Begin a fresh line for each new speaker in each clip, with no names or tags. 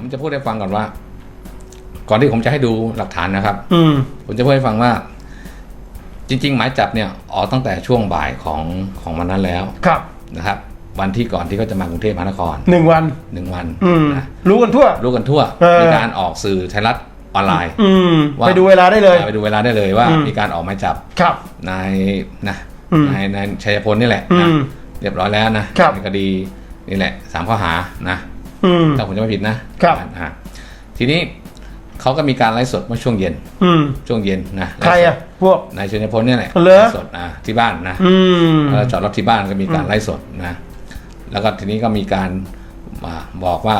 ผมจะพูดให้ฟังก่อนว่า ก่อนที่ผมจะให้ดูหลักฐานนะครับ
อืม
ผมจะพูดให้ฟังว่า จริง ๆ หมายจับเนี่ยออกตั้งแต่ช่วงบ่ายของของวันนั้นแล้ว
ครับ
นะครับ วันที่ก่อนที่เขาจะมากรุงเทพมหานคร
หนึ่งวัน
หนึ่งวัน
อืม
นะ
รู้กันทั่ว
รู้กันทั่ว
เออ
มีการออกสื่อไทยรัฐออนไลน์
อืม
ว่า
ไปดูเวลาได้เลย
ไปดูเวลาได้เลยว่า
อืม
มีการออกหมายจับ
ครับ
นายนะ
อืม
นายนายชัยพลนี่แหละ
อื
นะ
ม
เรียบร้อยแล้วนะครับ ในคดีนี่แหละสามข้อหานะ
อืม
ถ้าผมจะไม่ผิดนะครับ อ่าทีนี้เขาก็มีการไลฟ์สดเมื่อช่วงเย็น
อืม
ช่วงเย็นนะ
ใครอะ พวก
นายชัยพลเนี่ยแหละ
เหรอ
ไลฟ์สดนะที่บ้านนะ
อืม
แล้วจอดรถที่บ้านก็มีการไลฟ์สดนะแล้วก็ทีนี้ก็มีการมาบอกว่า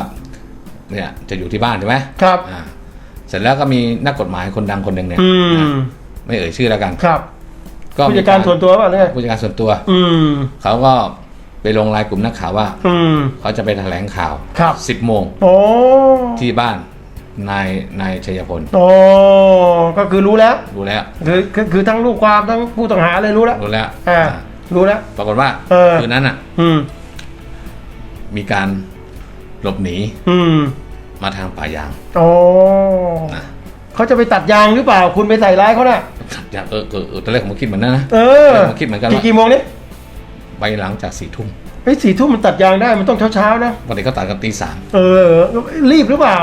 เนี่ยจะอยู่ที่บ้านใช่ไหม
ครับ
อ่าเสร็จแล้วก็มีนักกฎหมายคนดังคนหนึ่งเนี่ย
อื
นะ
ม
ไม่เอ่ยชื่อแล้วกัน
ครับ
ก็
ผู้
มี
จัดการส่วนตัวป่ะเนี่ย
ผู้จัดการส่วนตัว
อืม
เขาก็ ไปลงรายกลุ่มนักข่าวว่า
อืม
เขาจะไปแถลงข่าว
ครับ
10โมง
โอ้
ที่บ้านนายนายชัยพล
โอ้ก็คือรู้แล้ว
รู้แล้ว
คือคือคือทั้งลูกความทั้งผู้ต้องหาเลยรู้แล้ว
รู้แล้ว
อ่า
อ่า
รู้แล้ว
ปรากฏว่า
เออ
คืนนั้นอะ
อืม
มีการหลบหนี
อืม
มาทางป่ายาง
โอ้
นะ
เขาจะไปตัดยางหรือเปล่า คุณไปใส่ร้ายเขาน่ะ
อยากเออเออเออตอนแรกผมก็คิดเหมือนนั้นนะ
เออ
ผมคิดเหมือนกันว่า
กี่กี่โมงนี่
ไปหลังจากสี่ทุ่ม
ไอ้ยสี่ทุ่มมันตัดยางได้มันต้องเช้าเช้าๆนะ
ปกติเขาตัดกันตีสาม
เออ รีบหรือเปล่า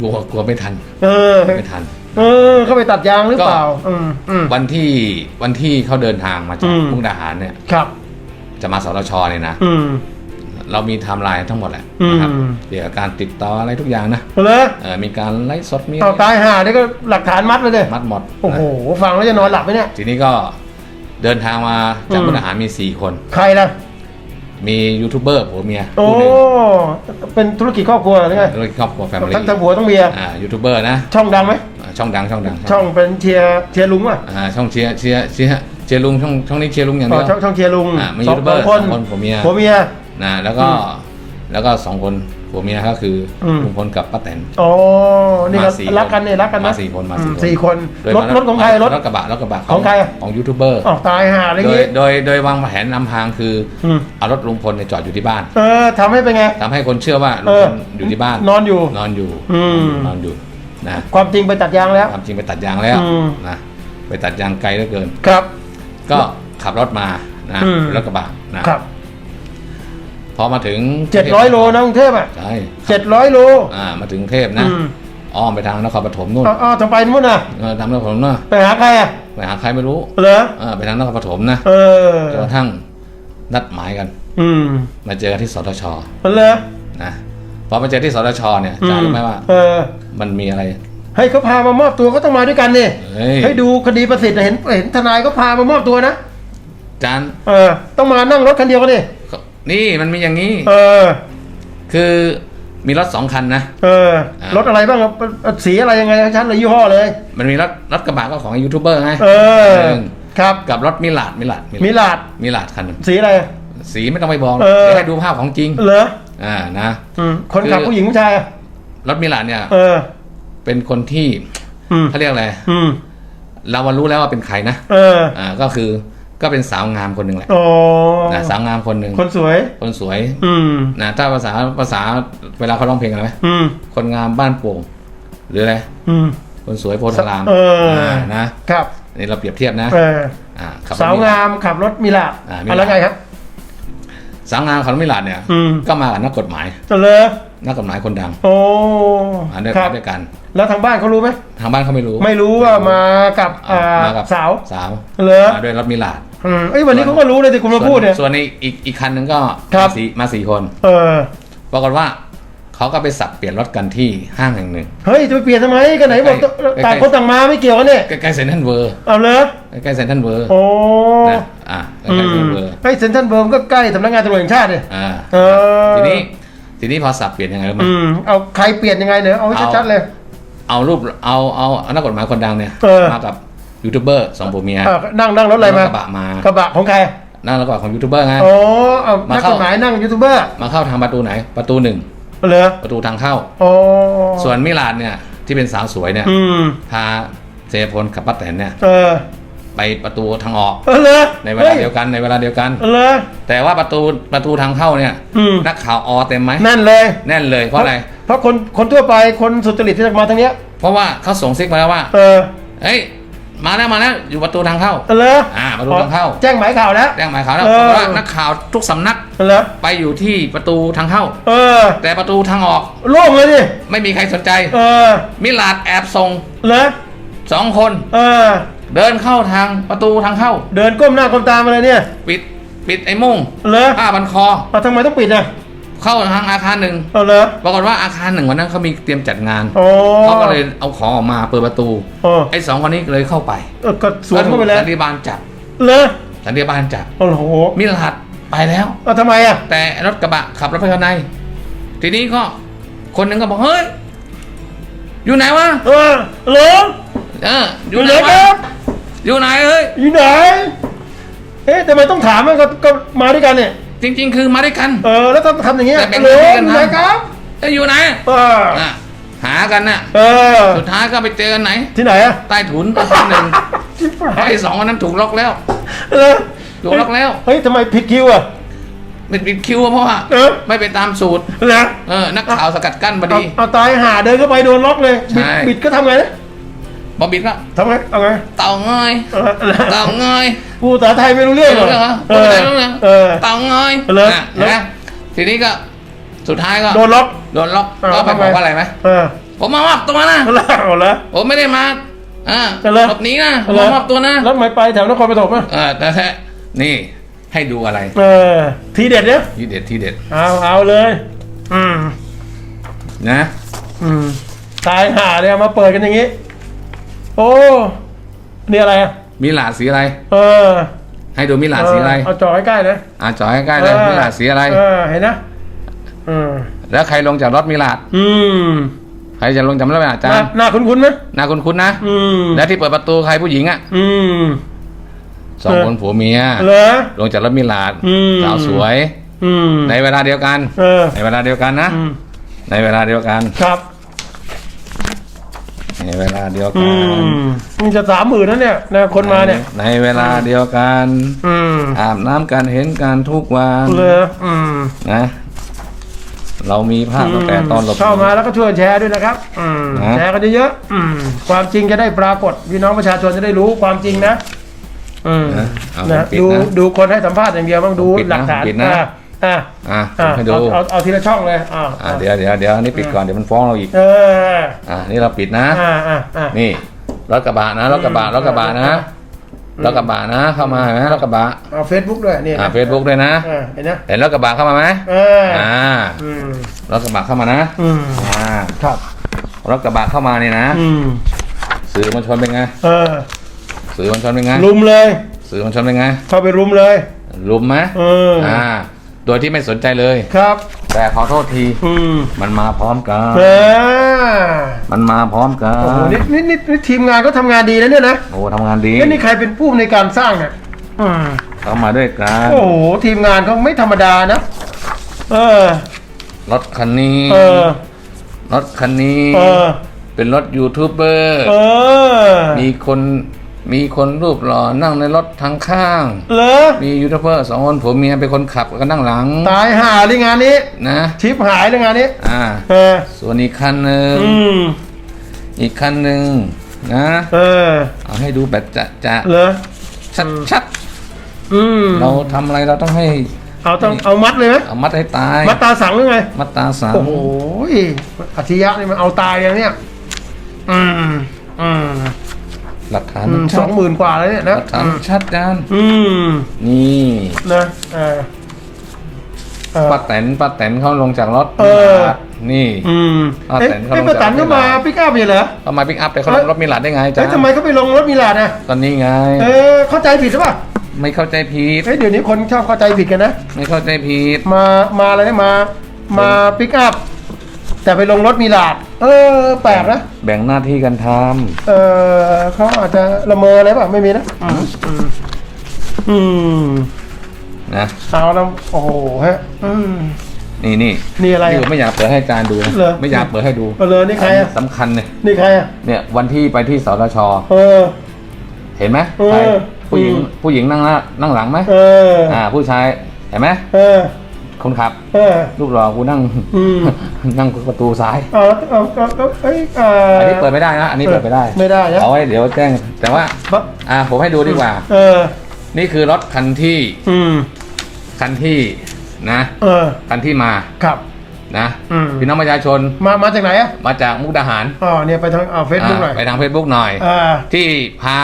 กลัวกลัวไม่ทัน
เออ
ไม่ทัน
เออเขาไปตัดยางหรือเปล่าอืมอืม
วันที่วันที่เขาเดินทางมาจาก
อืม
มุกดาหารเนี่ย
ครับ
จะมาสตชเนี่ยนะ
อืม
เรามีไทม์ไลน์ทั้งหมดแหละนะครับ
อืม
เกี่ยวกับการติดต่ออะไรทุกอย่างนะ
เลย
เออมีการไลฟ์สดมี
เอาตายห่านี่ก็หลักฐานมัดเลยเด้
มัดหมด
โอ้โห
นะ
ฟังแล้วจะนอนหลับไหมเนี่ย
ทีนี้ก็ เดินทางมาจาก
อืม
มุกดาหารมีสี่คน
ใครล่ะ
มียูทูบเบอร์ผัวเมีย
โอ้
คู่หนึ่ง
เป็นธุรกิจครอบครัวหรือไง
แล้วก็ครอบครัวแฟมิ
ทั้ง
ลี่
ทั้งผัวทั้งเมีย
อ่ายูทูบเบอร์นะ
ช่องดังไหม
อ่าช่องดังช่องดัง
ช่องเป็นเชียร์เชียร์ลุงป่ะ
อ่าช่องเชียร์เชียร์เชียร์เชียร์ลุงช่องช่องนี้เชียร์ลุงอย่าง
อ๋
เดี
อ
ยว
ช่องช่องเชียร์ลุง
อ่ามี
ส
ยู
อง
ทูบเบอร์
ส
ส
อ
องง
ค
คนนผัวเมีย
ผัวเมีย
นะแล้วก็
อืม
แล้วก็สองคน ผัวเมียก็คืออ
ม
ลุงพลกับป้าแตน
อ๋อนี่ก็
มาสี่
รักกันเนี่ยรักกันนะ
มาสี่คนมาสี่
อื
คน
สี่คน
โดย
รถรถของใครรถ
รถกระบะรถกระบะ
ของใครอะ
ของยูทูบเบอร์
อ๋อตายห่าอะไร
โดย
งี้
โดยโดยวางแผนนำทางคือ
อืม
เอารถลุงพลเนี่ยจอดอยู่ที่บ้าน
เออทำให้เป็นไง
ทำให้คนเชื่อว่าลุ
เองอ
พลอยู่ที่บ้าน
นอนอยู่
นอนอยู่
อืม
นอนอยู่นะ
ความจริงไปตัดยางแล้ว
ความจริงไปตัดยางแล้ว
อืม
นะไปตัดยางไกลเหลือเกิน
ครับ
ก็ขับรถมานะ
อืม
รถกระบะนะครับ พอมาถึง
เจ็ดร้อยโลนะกรุงเทพอะ
ใช่
เจ็ดร้อยโล
อ่ามาถึงกรุงเทพนะ
อืม
อ้อมไปทางนครปฐมนู่น
อ๋ออ๋อทำไปนู่นน่ะ
เออทางนครปฐมเนอะ
ไปหาใครอะ
ไปหาใครไม่รู้
เหรอ
เออไปทางนครปฐมนะ
เออ
จนกระทั่งนัดหมายกัน
อืม
มาเจอกันที่สทช
เหรอ
นะพอมาเจอที่สทชเนี่ย
อื
จารู้ไหมว่า
เออ
มันมีอะไร
ให้เขาพามามอบตัวก็ต้องมาด้วยกันนี่
เฮ้ย
ให้ดูคดีประสิทธิ์เห็นเห็นทนายก็พามามอบตัวนะ
จาน
เออ ต้องมานั่งรถคันเดียวกันนี่
นี่มันมีอย่างนี้
เออ
คือมีรถสองคันนะ
เออ
อะ
รถอะไรบ้างครับสีอะไรยังไงชั้นเลยยี่ห้อเลย
มันมีรถรถกระบะก็ของยูทูบเบอร์ไง
เออ
หนึ่ง
ครับ
กับรถมิลาดมิลาด
มิลาด
มิลาดคันหนึ่ง
สีอะไร
สีไม่ต้องไปบอก
เออ
เดี๋ยวให้ดูภาพของจริง
เหรอ
อ่านะ
อืมคนขับ
คือ
ผู้หญิงผู้ชายอะ
รถมิลาดเนี่ย
เออ
เป็นคนที่
อืม
เขาเรียกอะไร
อืม
เราว่ารู้แล้วว่าเป็นใครนะ
เออ
อ่าก็คือ ก็เป็นสาวงามคนหนึ่งแหละ
โอ้
นะสาวงามคนหนึ่ง
คนสวย
คนสวย
อืม
นะถ้าภาษาภาษาเวลาเขาร้องเพลงอะไรไหม
อืม
คนงามบ้านโป่งหรืออะไร
อืม
คนสวยโพธาราม
เอออ่า
นะครับนี่เราเปรียบเทียบนะ
เออ
อ่าขับรถ
สาวงามขับรถมิลาด
อ่ามิลาด
อะไรไงครับ
สาวงามขับรถมิลาดเนี่ย
อืม
ก็มากับนักกฎหมาย
เลย
นักกฎหมายคนดัง
โอ้
มาด้วย
ครับ
มาด้วยกัน
แล้วทางบ้านเขารู้ไหม
ทางบ้านเขาไม่รู้
ไม่รู้ว่ามากับอ่า
มากับ
สาว
สาว
เลย
มาด้วยรถมิลาด
อืมเอ้ยวันนี้เขาก็รู้เลยที่คุณมาพูดเนี่ย
ส่วนในอีกอีกคันหนึ่งก็
ครับ
มาสี่มาสี่คน
เออ
ปรากฏว่าเขาก็ไปสับเปลี่ยนรถกันที่ห้างแห่งหนึ่ง
เฮ้ยจะไปเปลี่ยนทำไมกันไหนบอก
ใกล้ๆ
ต่างคนต่างมาไม่เกี่ยวกันเนี่ย
ใกล้ๆเซนทรัลเวอร์
เอาเลย
ใกล้ๆเซนทรัลเวอร์
โอ้
นะอ่าใก
อื
ล้ๆเซนทรั
ม
ลเวอร์
ไอ้เซนทรัลเวิร์มก็ใกล้สำนักงานตำรวจแห่งชาติเนี่ย
อ่า
เออ
ทีนี้ ทีนี้พอสับเปลี่ยนยังไงรู้ไหม
อืมเอาใครเปลี่ยนยังไงเนี่ยเอาให้
เอา
ชัดๆเลย
เอารูปเอาเอาเอานักกฎหมายคนดังเนี่ย
เออ
มากับยูทูบเบอร์สองผัวเมีย
เออนั่งนั่งรถอะไรมา
กระบะมาก
ระบะของใคร
นั่งรถกระบะของยูทูบเบอร์ไง
อ๋อเอา
มา
นัก
เข้า
กฎหมายนั่งยูทูบเบอร์
มาเข้าทางประตูไหน ประตูหนึ่ง
เหรอ
ประตูทางเข้า
อ๋อ
ส่วนมิลานเนี่ยที่เป็นสาวสวยเนี่ย
อืม
พาเจพลกับป้าแตนเนี่ย
เออ
ไปประตูทางออก
เออเลย
ในเวลาเดียวกันในเวลาเดียวกัน
เออเลย
แต่ว่าประตูประตูทางเข้าเนี่ย
อืม
นักข่าวออเต็มไหม
นั่นเลย
แน่นเลยเพราะอะไร
เพราะคนคนทั่วไปคนสุจริตที่จะมาทางเนี้ย
เพราะว่าเขาส่งซิกมาแล้วว่า
เออ
เฮ้ยมาแล้วมาแล้วอยู่ประตูทางเข้า
เออเลย
อ่าประตูทางเข้า
แจ้งหมายข่าวแล้ว
แจ้งหมายข่าวแล้ว
เออ
เพราะว่านักข่าวทุกสำนัก
เออเลย
ไปอยู่ที่ประตูทางเข้า
เออ
แต่ประตูทางออก
โล่งเลยดิ
ไม่มีใครสนใจ
เออ
มิลาดแอบส่ง
เลย
สองคน
เออ
เดินเข้าทางประตูทางเข้า
เดินก้มหน้าก้มตามาเลยเนี่ย
ปิดปิดไอ้มุ้ง
เลย
ผ้าบันคอ
เอาทำไมต้องปิดอะ
เข้าทางอาคารหนึ่ง
เอาเลย
ปรากฏว่าอาคารหนึ่งวันนั้นเขามีเตรียมจัดงาน
โอ้
เขาก็เลยเอาของออกมาเปิดประตู
โอ้
ไอ้สองคนนี้เลยเข้าไป
เออก็สวนเข้าไปแล้ว
สันติบาลจับ
เลย
สันติบาลจับ
โอ้โห
มิลาดไปแล้ว
เอาทำไมอะ
แต่รถกระบะขับรถไปข้างในทีนี้ก็คนหนึ่งก็บอกเฮ้ยอยู่ไหนวะ
เออเหรอ
เอออ
อยู่
ยู่ไห
ไห
น
นควะรับ
อยู่ไหนเฮ้ย
อยู่ไหน เอ๊ะทำไมต้องถามมันก็ก็มาด้วยกันเนี่ย
จริง ๆ คือมาด้วยกัน
เออ แล้วต้องทำอย่างเงี้ย
แต่แบ่ง
เหรอ
หน้าที่กัน
อยู่ไหน
ทำ
ครับ
เอ้ยอยู่ไหน
เออ
อะหากันน่ะ
เออ
สุดท้ายก็ไปเจอกันไหน
ที่ไหนอะ
ใต้ถุนอาคารหนึ่ง
ที่ฝา
ไอ้สองคนนั้นถูกล็อกแล้ว
เออ
ถูกล็อกแล้ว
เฮ้ยทำไมผิดคิวอะ
เป็นปิดคิวเพราะว่า
เออ
ไม่ไปตามสูตร
เหรอ
เออ นักข่าวสกัดกั้นพอ
เอา
ดี
เอาตายหาเดินเข้าไปโดนล็อกเลยบิด
ใช่
บิดก็ทำไงนะ
บอบิดก็
ทำไงเอาไง
เต่าเงย
เออเหรอ
เต่าเงย
พูดภาษาไทยไม่รู้เรื่อง
ไม่รู้เรื่องเหรอ
เอ
พูด
อ
ไม่รู้เรื่อง
เออ
เต่าเงย
เลย
อะเห็นไหมทีนี้ก็สุดท้ายก็
โดนล็อก
โดนล็อก
เออ
ก็ไป
ทำไง
บอกว่าอะไรไหม
เออ
ผมมามอบตัวนะ
เอาละเอาละ
ผมไม่ได้มาอ่า
เอาเลย
หลบหนีนะผม
เอาเลย
มามอบตัวนะ
แล้วทำไมไปแถวนครปฐมอะ
เออแต่แท้นี่ให้ดูอะไร
เออ ทีเด็ดเนี่ย
ทีเด็ดทีเด็ด
เอาเอาเลย อืม
นะ
อืมตายห่าเลยเอามาเปิดกันอย่างงี้ โอ้นี่อะไรอะ
มีหลาดสีอะไร
เออ
ให้ดูมีหลาดสีอะไร
เอาจอใกล้ๆนะ
อ่าจ่อใกล้ๆเลย
ออ
มีหลาดสีอะไร
เออเห็นนะอืม
แล้วใครลงจากรถมีหลาด
อืม
ใครจะลงจำได้ไหมอา
ห
จาร
น้า
ย์
หน้าคุ้นๆไหม
หน้าคุ้นๆนะ
อืม
แล้วที่เปิดประตูใครผู้หญิงอะ
อืม
สอง
เออ
คนผัวเมีย
เหรอ
ลงจากรถมีหลาด
อืม
สาวสวย
อืม
ในเวลาเดียวกัน
เออ
ในเวลาเดียวกันนะ
อืม
ในเวลาเดียวกัน
ครับ
ในเวลาเดียว
อื
กัน
มมันจะสามหมื่นแล้วเนี่ยนะคนมาเนี่ย
ในเวลาเดียวกัน
อืม
อาบน้ำกันเห็นกันทุกวัน
เลยอืม
นะ เรามีภาพตั้งแต่ตอนหลบหนี
เข้ามาแล้วก็ช่วยแชร์ด้วยนะครับ อืม
นะ
แชร์กันเยอะๆอืมความจริงจะได้ปรากฏพี่น้องประชาชนจะได้รู้ความจริงนะ อืม
นะเอา
นะ
ปิด
ดู
นะ
ดูคนให้สัมภาษณ์อย่างเดียวบ้างดู
ปิดนะ
หลักฐาน
ปิดนะ
อ่า อ่า
อะ
อ่า
ให้ดู
เอาเอาเอาทีละช่องเลยอ่า
อะเดี๋ยวเดี๋ยวเดี๋ยวอันนี้ปิดก่อนเดี๋ยวมันฟ้องเราอีก
เออ
อะนี่เราปิดนะ
อ่าอ่าอ่า
นี่รถกระบะนะรถกระบะรถกระบะนะรถกระบะนะ เข้ามาเห็นไหมรถกระบะ
เอาเฟซบุ๊กด้วยนี่
อ่าเฟซบุ๊กด้วยนะ
อ่าเห็นนะ
เห็นรถกระบะเข้ามาไหม
เออ
อ่า
อืม
รถกระบะเข้ามานะ
อืม
อ่า
ครับ
รถกระบะเข้ามานี่นะ
อืม
สื่อมวลชนเป็นไง
เออ
สื่อมวลชนเป็นไง
รุมเลย
สื่อมวลชนเป็นไง
เข้าไปรุมเลย
ลุมไหม
เอออ่
อ่า โดยที่ไม่สนใจเลย
ครับ
แต่ขอโทษที
อืม
มันมาพร้อมกัน
เออ
มันมาพร้อมกั
โอ้โห
น
นี่นี่นี่นี่ทีมงานก็ทำงานดีนะเนี่ยนะ
โอ้ทำงานดี
เอ้ยนี่ใครเป็นผู้ในการสร้างเนี่ยอืม
เข้ามาด้วยกัน
โอ้โหทีมงานเขาไม่ธรรมดานะ เออ
รถคันนี้
เออ
รถคันนี้
เออ
เป็นรถยูทูบเบอร์
เออ
มีคน มีคนรูปหล่อนั่งในรถทางข้าง
เหรอ
มียูทูบเบอร์สองคนผัวเมียเป็นคนขับก็นั่งหลัง
ตายห่าเลยงานนี้
นะ
ชิปหายเลยงานนี้
อ่า
เออ
ส่วนอีกคันหนึ่ง
อืม
อีกคันหนึ่งนะ
เออ
เอาให้ดูแบบจะจะ
เหรอ
ชัดชัด
อืม
เราทำอะไรเราต้องให้
เอาต้องเอามัดเลยไหม
เอามัดให้ตาย
มัดตาสังหรือไง
มัดตาสาม
โอ้โหอัจฉริยะนี่มันเอาตายอย่างเนี้ยอืมอืม
หลักฐาน
อื
มัน
มส
ชั
อ
ด
งหมื่นกว่าแล้วเนี่ย
ห
นะ
ลักฐานมันชัดจาน
อืม
นี่
นะเออเออ
ป้าแตนป้าแตนเขาลงจากรถ
เออ
นี่
อืม
ป้า
เอ๊ะ
แตนเขาลง
เอ๊ะป้าแตน
จากรถ
ก็มา
ไม่ได้
ปิกอัพอยู่เหรอ
เขามาปิกอัพแต่เขาลงรถมีหลาดได้ไงจ้า
เอ๊ะทำไมเขาไปลงรถมีลาดนะ
ตอนนี้ไง
เออเข้าใจผิดหรือเปล่า
ไม่เข้าใจผิด
เอ้ยเดี๋ยวนี้คนชอบเข้าใจผิดกันนะ
ไม่เข้าใจผิด
มามาอะไรนะมา มาปิกอัพ แต่ไปลงรถมีลาด เออแปลกนะ
แบ่งหน้าที่กันท
เออเขาอาจจะละเมออะไรเปล่าไม่มีนะอืมอืมอืมำ
นะ
เอาแล้วโอ้โหฮะ อืม
นี่นี่
นี่อะไร
นี่
อะ
ผมไม่อยากเปิดให้อาจารย์ดูนะ
เหรอ
ไม่อยากเปิดให้ดู
เอาเลยนี่ใครอะ
สำคัญเนี่ย
นี่ใครอะ
เนี่ยวันที่ไปที่สตช
เออ
เห็นไหม
เออ
ใครผู้หญิง
อืม
ผู้หญิงนั่งหน้านั่งหลังไหม
เออ
อ่า ผู้ชายเห็นไหม
เออ
คนขับ
เออ
รูปหล่อกูนั่ง
อืม
นั่งประตูซ้าย
เอาเอาเอาเอาเอ้ยอ่า
อันนี้เปิดไม่ได้นะ อันนี้เปิดไม่ได้
ไม่ได้นะ
เอาไว้เดี๋ยวแจ้ง แต่ว่า
บะ
อ่า ผมให้ดูดีกว่า
เออ
นี่คือรถคันที่
อืม
คันที่นะ
เออ
คันที่มา
ครับ
นะ
อืม
พี่น้องประชาชน
มา มาจากไหนอะ
มาจากมุกดาหาร
อ๋อ เนี่ยไปทางเอาเฟซบุ๊กหน่อย
อ่าไปทางเฟซบุ๊กหน่อย
อ่า
ที่พา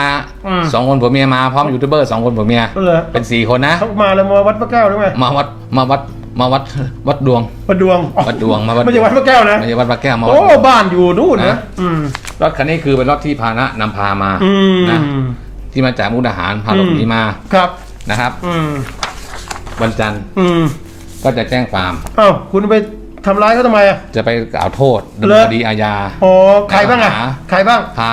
อืม
สองคนผัวเมียมาพร้อมยูทูบเบอร์สองคนผัวเมีย
เหรอ
เป็นสี่คนนะ
เขามาเลยมาวัดพระแก้วหรือไง
มาวัดมาวัด มาวัดวัดดวง
วัดดวงอ๋อ
วัดดวงมาวัด
ไม่ใช่วัดพระแก้วนะ
ไม่ใช่วัดพระแก้วมาวั
โอ้
ดดวง
บ้านอยู่นู่นนะ
นะ
อืม
รถคันนี้คือเป็นรถที่พาหนะนำพามา
อืม
นะที่มาจากมุกดาหารพาหลบหนีมา
ครับ
นะครับ
อืม
วันจันทร์
อืม
ก็จะแจ้งความ
เอ้าคุณไปทำร้ายเขาทำไมอะ
จะไปกล่าวโทษดำ
เหร
เนิ
อ
นคดีอาญา
อ๋อใครบ้างอะ
หา
ใครบ้าง
พา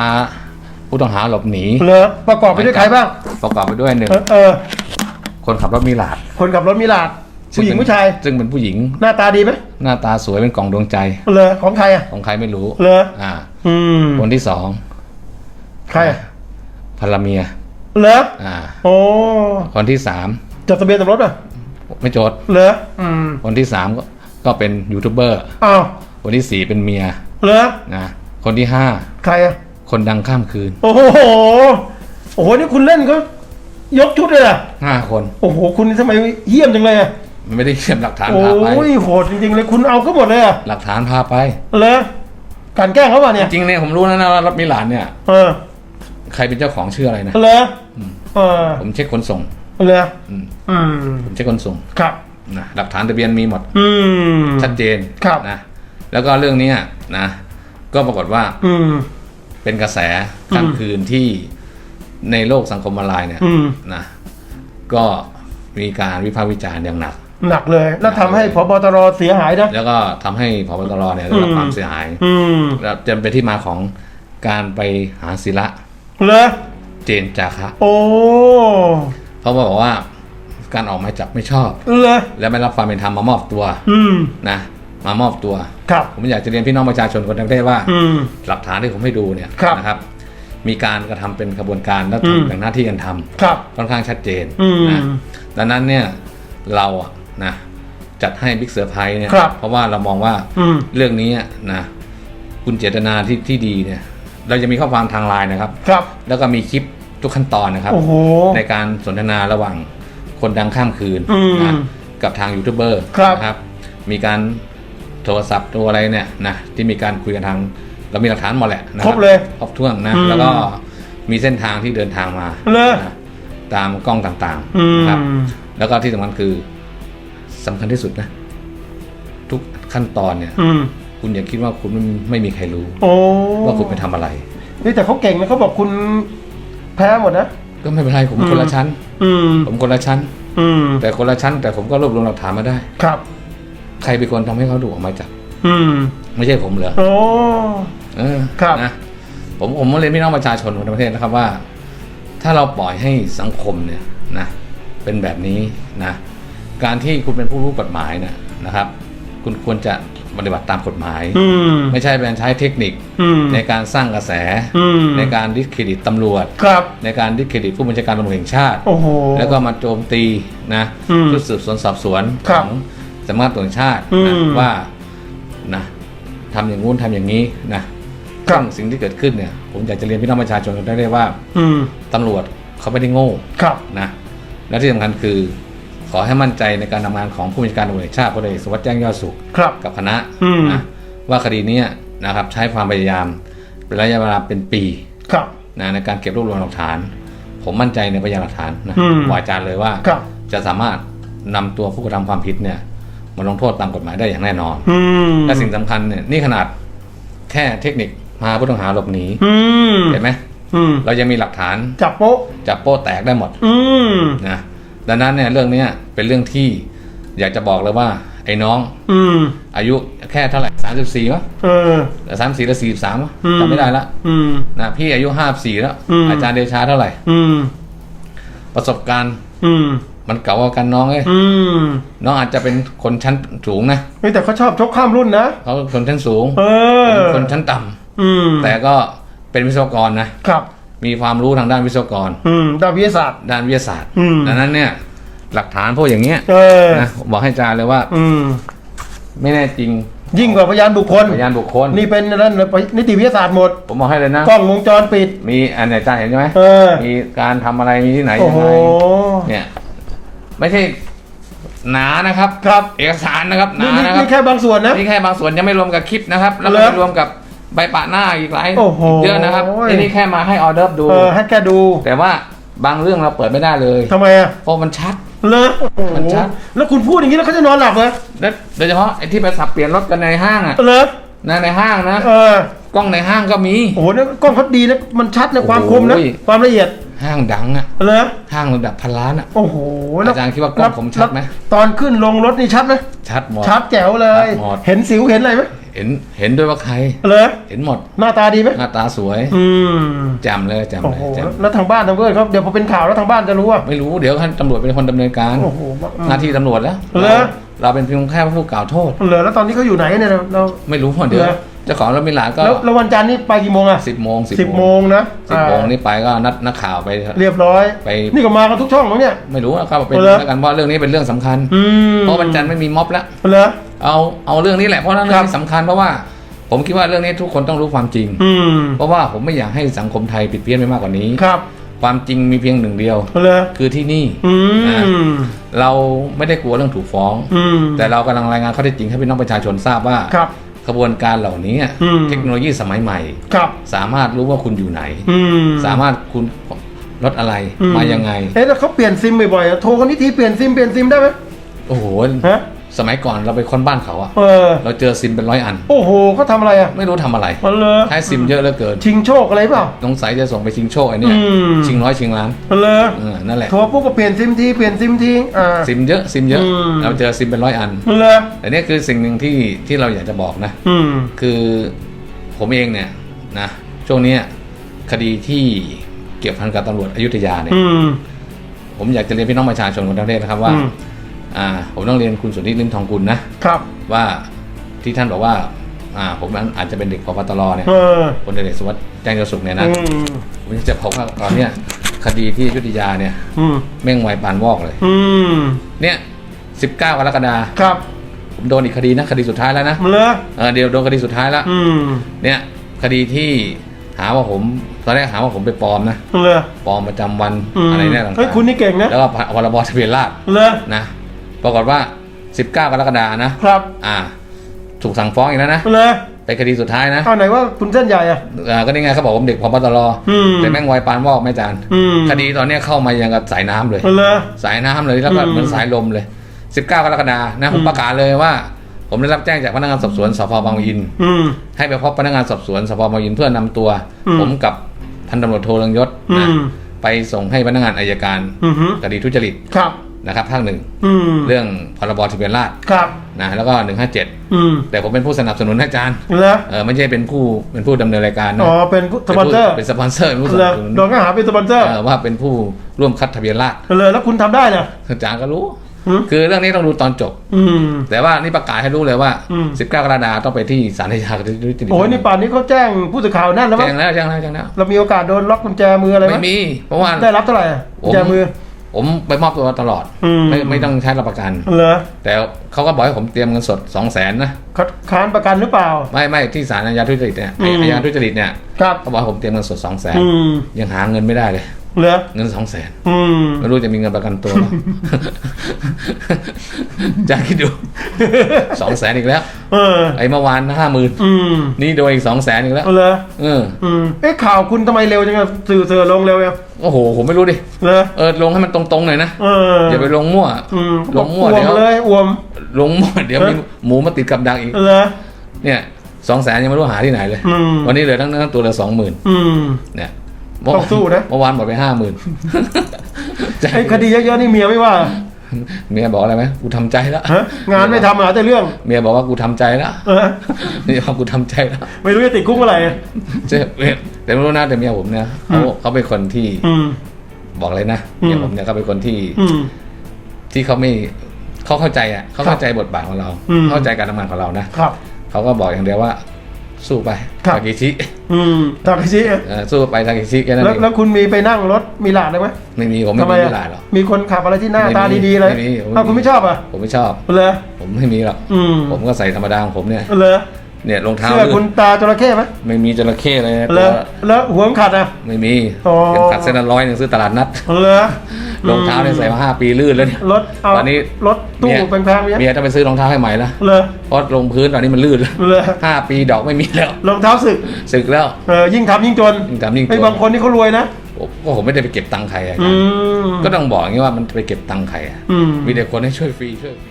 ผู้ต้องหาหลบหนี
เหรอประกอบไปด้วยใครบ้าง
ประกอบไปด้วยหนึ่ง
เออเออ
คนขับรถมีหลาด
คนขับรถมิลาด ผู้หญิง
ซึ่เป็น
ผู้ชาย
ซึ่งเป็นผู้หญิง
หน้าตาดีไหม
หน้าตาสวยเป็นกล่องดวงใจ
เหรอของใครอะ
ของใครไม่รู้
เหรอ
อ่า
อืม
คนที่สอง
ใครอะ
ภรรเมีย
เหรอ
อ่า
โอ้
คนที่สาม
จดทะเบียนสมรสอะ
ไม่โจทย์
เหรออืม
คนที่สามก็ก็เป็นยูทูบเบอร์
อ้าว
คนที่สี่เป็นเมีย
เหรอ
นะ คนที่ห้า
ใครอะ
คนดังข้ามคืน
โอ้โห โอ้โห นี่คุณเล่นก็ ยกชุดเลยอะ
ห้าคน
โอ้โห คุณทำไมเยี่ยมจังเลยอะ
ไม่ได้เชื่อมหลักฐาน
โอ้
พาไป
ยโหดจริงๆเลยคุณเอาก็หมดเลยอะ
หลักฐานพาไป
เหรอการแกล้งเขาป่ะเนี่ย
จริงๆเนี่ยผมรู้นะนะว่ารถมิลานเนี่ย
เออ
ใครเป็นเจ้าของชื่ออะไรนะ
เหรอเออ
ผมเช็คขนส่ง
เหรอ
อืม
อืม
ผมเช็คขนส่ง
ครับ
นะหลักฐานทะเบียนมีหมด
อืม
ชัดเจน
ครับ
นะ แล้วก็เรื่องเนี้ยนะ ก็ปรากฏว่า
อืม
เป็นกระแสข้ามคืนที่ในโลกสังคมออนไลน์เนี่ย
อืม
นะ ก็มีการวิพากษ์วิจารณ์อย่างหนัก
หนักเลย แล้วทำให้พบตรเสียหายนะ
แล้วก็ทำให้พบตรเนี่ยได้รับ
อืม
ความเสียหาย
อืม
แล้วจะเป็นที่มาของการไปหาศิระ
เหรอ
เจนจาคะ
โอ้
เพราะว่าบอกว่าการออกหมายจับไม่ชอบ
เหรอ
และไม่รับความเป็นธรรมมามอบตัว
อืม
นะมามอบตัว
ครับ
ผมอยากจะเรียนพี่น้องประชาชนคนทั้งประเทศว่า
อืม
หลักฐานที่ผมให้ดูเนี่ย
ครับ
นะครับมีการกระทำเป็นขบวนการและ
อืม
ทำแบ่งหน้าที่กันทำ
ครับ
ค่อนข้างชัดเจน
อืม
นะดังนั้นเนี่ยเราอะ นะจัดให้บิ๊กเซอร์ไพรส์เนี่ย
ครับ
เพราะว่าเรามองว่า
อืม
เรื่องนี้นะคุณเจตนาที่ที่ดีเนี่ย เราจะมีข้อความทางไลน์นะครับ
ครับ
แล้วก็มีคลิปทุกขั้นตอนนะครับ
โอ้โห
ในการสนทนาระหว่างคนดังข้ามคืน
อืม
นะกับทางยูทูบเบอร์
ครับ
นะครับ มีการโทรศัพท์ตัวอะไรเนี่ยนะที่มีการคุยกันทาง เรามีหลักฐานหมดแหละนะ
ครบเลย
ครบถ้วนนะ
อืม
แล้วก็มีเส้นทางที่เดินทางมา
เลย
นะตามกล้องต่าง
อื
ๆ
ม
นะครับ แล้วก็ที่สำคัญคือ สำคัญที่สุดนะ ทุกขั้นตอนเนี่ย
อืม
คุณอย่าคิดว่าคุณไม่ไม่มีใครรู้
โอ้
ว่าคุณไปทำอะไร
นี่แต่เขาเก่งนะเขาบอกคุณแพ้หมดนะ
ก็ไม่เป็นไรผม
อืม
คนละชั้น
อืม
ผมคนละชั้น
อืม
แต่คนละชั้น แต่ผมก็รวบรวมหลักฐานมาได้
ครับ
ใครเป็นคนทำให้เขาถูกออกหมายจับ
อืม
ไม่ใช่ผมเหรอ
โอ้
เออ
ครับ
นะผมผมเรียนพี่น้องประชาชนคนทั้งประเทศนะครับว่า ถ้าเราปล่อยให้สังคมเนี่ยนะ เป็นแบบนี้นะ การที่คุณเป็นผู้รู้กฎหมายเนี่ยนะครับ คุณควรจะปฏิบัติตามกฎหมาย
อืม
ไม่ใช่เป็นใช้เทคนิค
อืม
ในการสร้างกระแส
อืม
ในการดิสเครดิตตำรวจ
ครับ
ในการดิสเครดิตผู้บัญชาการตำรวจแห่งชาติ
โอ้โห
แล้วก็มาโจมตีนะ
อืม
ชุดสืบสวนสอบสวน
ครั
ข
บ
องสำนักงานตำรวจแห่งชาติ
อื
นะ
ม
ว่านะทำอย่างงู้นทำอย่างนี้นะครับซึ่งสิ่งที่เกิดขึ้นเนี่ย ผมอยากจะเรียนพี่น้องประชาชนได้เลยว่า
อืม
ตำรวจเขาไม่ได้โง่
ครับ
นะและที่สำคัญคือ ขอให้มั่นใจในการทำงานของผู้บัญชาการตำรวจแห่งชาติพลเอกสุวัสดิ์แจ้งยอดสุข
ครับ
กับคณะ
อืม
นะว่าคดีเนี้ยนะครับใช้ความพยายามเป็นระยะเวลาเป็นปี
ครับ
นะในการเก็บรวบรวมหลักฐาน ผมมั่นใจในพยานหลักฐานนะ
อืม
วาจารย์เลยว่า
ครับ
จะสามารถนำตัวผู้กระทำความผิดเนี่ยมาลงโทษตามกฎหมายได้อย่างแน่นอน
อืม
และสิ่งสำคัญเนี่ยนี่ขนาดแค่เทคนิคพาผู้ต้องหาหลบหนี
อืม
เห็นไหม
อืม
เรายังมีหลักฐาน
จับโป๊ะ
จับโป้แตกได้หมด
อืม
นะ ดังนั้นเนี่ยเรื่องเนี้ยเป็นเรื่องที่อยากจะบอกเลยว่า ไอ้น้อง
อืม
อายุแค่เท่าไหร่สามสิบสี่มั้ง
เออ
สามสี่หรือสี่สาม
อืม
จำไม่ได้ละ
อืม
นะพี่อายุห้าสี่แล้ว
อืม
อาจารย์เดชาเท่าไหร่
อืม
ประสบการณ์
อืม
มันเก่ากว่ากันน้องเอ้ย
อืม
น้องอาจจะเป็นคนชั้นสูงนะ
เฮ้ยแต่เขาชอบชกข้ามรุ่นนะ
เขาคนชั้นสูง
เออ
คนชั้นต่ำ
อืม
แต่ก็เป็นวิศวกรนะ
ครับ
มีความรู้ทางด้านวิศวกร
อืมด้านวิทยาศาสตร์
ด้านวิทยาศาสตร์
อืม
ดังนั้นเนี่ย หลักฐานพวกอย่างเงี้ย
เออ
นะบอกให้อาจารย์เลยว่า
อืม
ไม่แน่จริง
ยิ่งกว่าพยานบุคคล
พยานบุคคล
นี่เป็นนั่นนิติวิทยาศาสตร์หมด
ผมบอกให้เลยนะ
กล้องวงจรปิด
มีอันไหนอาจารย์เห็นใช่ไหม
เออ
มีการทำอะไรมีที่ไหน
โอ้
ยัง
โห
ไงเนี่ย ไม่ใช่หนานะครับ
ครับ
เอกสารนะครับห
นี่
นา
นี่
นะครับ
นี่แค่บางส่วนนะ
นี่แค่บางส่วนยังไม่รวมกับคลิปนะครับ แล้วก็
เหรอ
ไม่รวมกับ ใบปะหน้าอีกหลาย
โอ้โห
เยอะนะครับนี่นี่แค่มาให้ออเดอร์ดู
เออให้แค่ดู
แต่ว่าบางเรื่องเราเปิดไม่ได้เลย
ทำไมอะ
เพราะมันชัด
เลยโอ้โห
มันชัด
แล้วคุณพูดอย่างนี้แล้วเขาจะนอนหลับเหรอ
และโดยเฉพาะไอ้ที่ไปสับเปลี่ยนรถกันในห้างอะ
เลย
นะในห้างนะ
เออก
ล้องในห้างก็มี
โอ้โหเนี่ยกล้องเขาดีนะมันชัดนะความคมนะ
โอ้ย
ความละเอียด
ห้างดังอะ
เลย
ห้างระดับพันล้านอะ
โอ้โหแล้ว
อาจารย์คิดว่ากล้องผมชัดไหม
แล้วตอนขึ้นลงรถนี่ชัดไหม
ชัดหมด
ชัดแจ๋วเลย
ชัดหมด
เห็นสิวเห็นอะไรไหม
เห็นเห็นด้วยว่าใคร
เลย
เห็นหมด
หน้าตาดีไหม
หน้าตาสวย
อืม
แจ่มเลยแจ่ม
โอ้
เลย
โห
แจ่ม
แล้วทางบ้านทางเพื่อนเขาเดี๋ยวพอเป็นข่าวแล้วทางบ้านจะรู้ว่า
ไม่รู้เดี๋ยวท่านตำรวจเป็นคนดำเนินการ
โอ้โหอืม
หน้าที่ตำรวจแล้ว
เหรอ
เราเป็นเพียงแค่ผู้กล่าวโทษ
เหรอแล้วตอนนี้เขาอยู่ไหนเนี่ยเราเรา
ไม่รู้เดี๋ยว
เหรอ
เจ้าของรถมิลานก็
แล้วแล้ววันจันทร์นี่ไปกี่โมงอะ
สิบโมง
สิบโมงนะ
สิบโมง
อ่า
นี่ไปก็นัดนักข่าวไป
เรียบร้อย
ไป
นี่ก็มากันทุกช่องมั้งเนี่ย
ไม่รู้นะครับเป็น
เหรอ
แล้วกันว่าเรื่องนี้เป็นเรื่องสำคัญ
อืม
เพราะวันจันทร์ไม่มีม็อบแล้ว
เหรอ
เอาเอาเรื่องนี้แหละเพราะเรื่อง
ครับ
นี้สำคัญเพราะว่า ผมคิดว่าเรื่องนี้ทุกคนต้องรู้ความจริง
อืม
เพราะว่าผมไม่อยากให้สังคมไทยผิดเพี้ยนไปมากกว่านี้
ครับ
ความจริงมีเพียงหนึ่งเดียว
เหรอ
คือที่นี่
อื
นะ
ม
เราไม่ได้กลัวเรื่องถูกฟ้อง
อืม
แต่เรากำลังรายงานข้อเท็จจริงให้พี่น้องประชาชนทราบว่า
ครับ
กระบวนการเหล่านี้
อืม
เทคโนโลยีสมัยใหม่
ครับ
สามารถรู้ว่าคุณอยู่ไหน
อืม
สามารถคุณรถอะไร
อื
มายังไง
เอ๊ะแล้วเขาเปลี่ยนซิมบ่อยๆอะโทรคนนี้ทีเปลี่ยนซิมเปลี่ยนซิมได้ไหม
โอ้โห
ฮะ
สมัยก่อนเราไปค้นบ้านเขาอะ
เออ
เราเจอซิมเป็นร้อยอัน
โอ้โหเขาทำอะไรอะ
ไม่รู้ทำอะไร
มันเลย
ใช้ซิมเยอะเหลือเกิน
ชิงโชคอะไรเปล่า
สงสัยจะส่งไปชิงโชคไอ้เนี่ย
อืม
ชิงร้อยชิงล้าน
มันเลย
เออนั่นแหละ
โทรปุ๊บก็เปลี่ยนซิมทีเปลี่ยนซิมทีอ่า
ซิมเยอะซิมเยอะ
อืม
เราเจอซิมเป็นร้อยอัน
มันเลย
แต่เนี่ยคือสิ่งหนึ่งที่ที่เราอยากจะบอกนะ
อืม
คือผมเองเนี่ยนะช่วงเนี้ยคดีที่เกี่ยวพันกับตำรวจอยุธยาเนี่ย
อืม
ผมอยากจะเรียนพี่น้องประชาชนคนทั้งประเทศนะครับว่า
อืม
อ่าผมต้องเรียนคุณสุนิตลิมทองกุลนะครับว่าที่ท่านบอกว่าอ่าผมนั้นอาจจะเป็นเด็กพบตรเนี่ย
เออ
พลเอกสุวัสดิ์แจ้งยศสุขเนี่ยนะ
อืม
ผมจะบอกว่าตอนเนี้ยคดีที่อยุธยาเนี่ย
อืม
แม่งไวปานวอกเลย
อืม
เนี่ย19กรกฎาคม
ครับ
ผมโดนอีกคดีนะคดีสุดท้ายแล้วนะ
มันเลย
เออเดี๋ยวโดนคดีสุดท้ายแล้ว
อืม
เนี่ยคดีที่หาว่าผมตอนแรกหาว่าผมไปปลอมนะ
มันเลย
ปลอมประจำวัน
อืม
อะไรเนี่ยต่าง
เฮ้ยคุณนี่เก่งนะ
ๆแล้วก็พรบทะเบียนราษฎร์
เลย
นะ ปรากฏว่า 19 กรกฎานะ ครับอ่า ถูกสั่งฟ้องอีกแล้วนะ
มันเลย
เป็นคดีสุดท้ายนะ
เอาไหนว่าคุณเส้นใหญ่อะ
อ่าก็นี่ไงเขาบอกผมเด็กพบตร
อืม
แต่แม่งไวปานวอกไม่จาน
อืม
คดีตอนเนี้ยเข้ามายังกับสายน้ำเลย
มันเลย
สายน้ำเลยแล้วก็
อืม
เหมือนสายลมเลย 19 กรกฎานะผม
อืม
ประกาศเลยว่าผมได้รับแจ้งจากพนักงานสอบสวนสพบางปะอิน
อืม
ให้ไปพบพนักงานสอบสวนสพบางปะอินเพื่อนำตัว
อืม
ผมกับพันตำรวจโทเรืองยศ
อื
นะ
ม
ไปส่งให้พนักงานอายการ
อืมฮึ
คดีทุจริต
ครับ
นะครับภาคหนึ่ง
อืม
เรื่องพรบทะเบียนราษฎร์
ครับ
นะแล้วก็157
อืม
แต่ผมเป็นผู้สนับสนุนให้อาจารย์
แล้ว
เออไม่ใช่เป็นผู้เป็นผู้ดำเนินรายการนะ
อ๋อเป็นผู้สปอนเซอร์
เป็นสปอนเซอร์เป็นผู้ส
แล้
นั
ว
บสนุน
โดนข้อหาเป็นสปอนเซอร์
เออว่าเป็นผู้ร่วมคัดทะเบียนราษฎร์
เลยแล้วคุณทำได้นะ
อาจารย์ก็รู้
อืม
คือเรื่องนี้ต้องดูตอนจบ
อืม
แต่ว่านี่ประกาศให้รู้เลยว่า
อืม
19 กรกฎาคมต้องไปที่ศาลอาญาคดีทุจริต
โอ้ยนี่ป่านนี้เขาแจ้งผู้สื่อข่าวนั่นแล้วมั้
แจ้
ง
งแล้วแจ้งแล้วแจ้งแล้ว
เรามีโอกาสโดนล็อกกุญแจมืออะไรไหม
ไม่มี เพราะว่า
ได้รับเท่าไหร่อะ
ผม
กุญแจมือ
ผมไปมอบตัวตลอด
อืม
ไม่ไม่ต้องใช้รับประกัน
เหรอ
แต่เขาก็บอกให้ผมเตรียมเงินสด2 0 0แสนนะ
คัดค้านประกันหรือเปล่า
ไม่ไม่ที่ศาลอาญาทุจริตเนี่ยไอ้
อืม
อาญาทุจริตเนี่ย
ครับ
เขาบอกให้ผมเตรียมเงินสด2 0 0แสน
อืม
ยังหาเงินไม่ได้เลย
เหรอ
เงิน2 0 0แสน
อืม
ไม่รู้จะมีเงินประกันตัวหรอ จะคิดดูสองแสนอีกแล้ว
เออ
ไอ้เมื่อวานห้าหมื่น
อืม
นี่โดนอีกสองแสนอีกแล้ว
เหรอ
เออ
อืมเอ๊ะข่าวคุณทำไมเร็วจังอะสื่อเสือลงเร็วยัง
โอ้โห ผมไม่รู้ดิ
เหรอ
เออ ลงให้มันตรงๆหน่อยนะ
เออ
อย่าไปลงมั่ว
อืม
ลงมั่ว
อว
เดี๋
ม
ยว
เลยอวม
ลงมั่วเดี๋ยวมีหมูมาติดกับดักอีก
เหรอ
เนี่ยสองแสนยังไม่รู้หาที่ไหนเลย
อืม
วันนี้เหลือทั้งทั้งตัวเหลือสองหมื่น
อืม
เนี่ย
ต้องสู้นะ
เมื่อวานหมดไปห้าหมื่น
ไอ้คดีเยอะๆนี่เมียไม่ว่า
เมียบอกอะไรไหมกูทำใจแล้ว
ฮะงานไม่ทำหาแต่เรื่อง
เมียบอกว่ากูทำใจแล้ว
เออ
นี่บอกกูทำใจแล้ว
ไม่รู้จะติดคุกเมื่อไหร่
เจ๊แต่ไม่รู้นะแต่เมียผมเนี่ยเขาเขาเป็นคนที่
อืม
บอกเลยนะ
อืม
เมียผมเนี่ยเขาเป็นคนที่
อืม
ที่เขาไม่เขาเข้าใจอะเขาเข้าใจบทบาทของเรา
อืม
เข้าใจการทำงานของเรานะครับเขาก็บอกอย่างเดียวว่า สู้ไป
ครับ
ทากิชิ
อืมทาเคชิ
เออสู้ไปทากิชิแค่นั้น
แล้ว
เอง
แล้วคุณมีไปนั่งรถมีหลานได้ไหม
ไม่มีผมไม่
ทำไม
มี
อะ
เวลาหรอก
มีคนขับอะไรที่หน้า
ไม่มี
ตาดีๆเลย
ไม่มีผมไม่
อ้าวคุณ
มี
ไม่ชอบอะ
ผมไม่ชอบ
เลย
ผมไม่มีหรอก
อืม
ผมก็ใส่ธรรมดาของผมเนี่ย
เลย
เนี่ยรองเท้า
เสื้อ
ลื่น
คุณตาจระเข้ไหม
ไม่มีจระเข้เลยนะ
เล
ตั
ยวแล้วหัวเข็มขัดอะ
ไม่มี
อ๋อ
เข็มขัดเส้นละร้อยหนึ่งซื้อตลาดนัด
เลย
รองเท้าเนี่ยใส่มาห้าปีลื่นแล้วเนี่ย
รถเอา
ตอนนี้
รถตู้
เมีย
แพงๆเนี้ย
เมียต้องไปซื้อรองเท้าให้ใหม่แล้ว
เลย
เพราะลงพื้นตอนนี้มันลื่นแล้ว
เลย
ห้าปีดอกไม่มีแล้ว
รองเท้าสึก
สึกแล้ว
เออยิ่งทำยิ่งจน
ยิ่งทำยิ่งจน
ไอ้บางคนนี่เขารวยนะ
ก็ผมไม่ได้ไปเก็บตังค์ใครอะ
อืม
ก็ต้องบอกอย่างนี้ว่ามันไปเก็บตังค์ใครอะ
อืม
มีแต่คนให้ช่วยฟรีช่วยฟรี